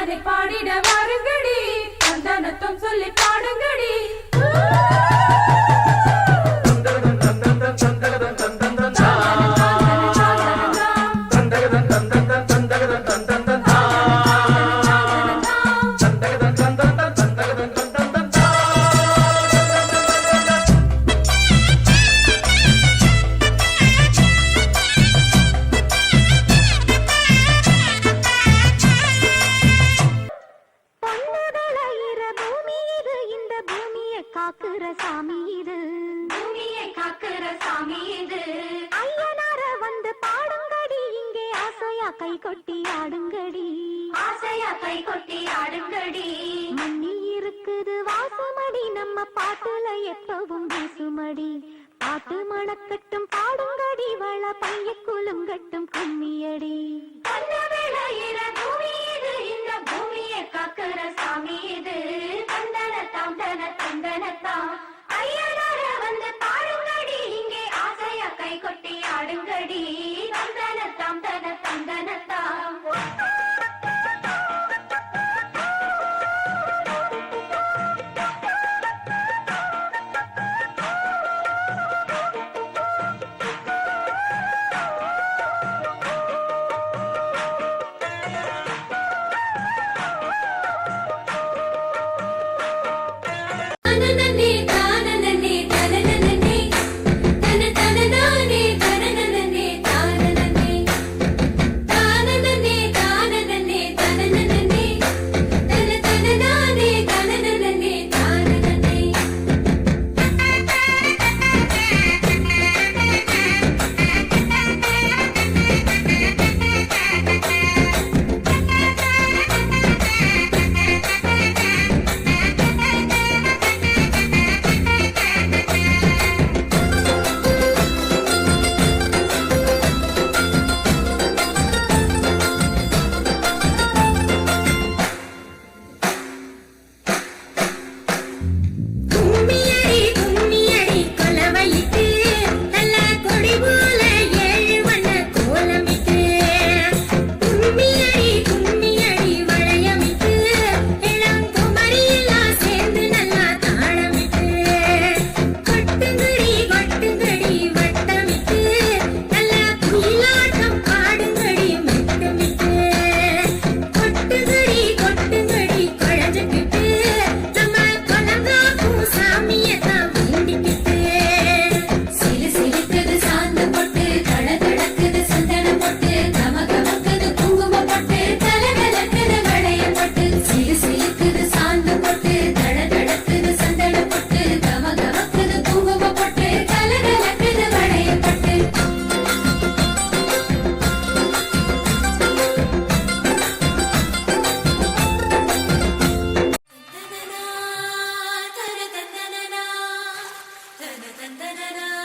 அம்மனை பாடிட வாருங்கடி. சந்தனத்தம் சொல்லி பாடுங்கடி. கை கொட்டி ஆடுங்கடி. ஆசையா கை கொட்டி ஆடுங்கடி. மண்ணி இருக்குது வாசமடி நம்ம பாட்டுல எப்பவும் வீசுமடி. பாட்டு மணக்கட்டும் பாடுங்கடி வள பைய குலுங்கட்டும் கும்மியடி. பொன்ன விளையிற பூமி இது இந்த பூமியை காக்கிற சாமி இது. தந்தனத்தாம் தன தந்தனத்தாம் da da da da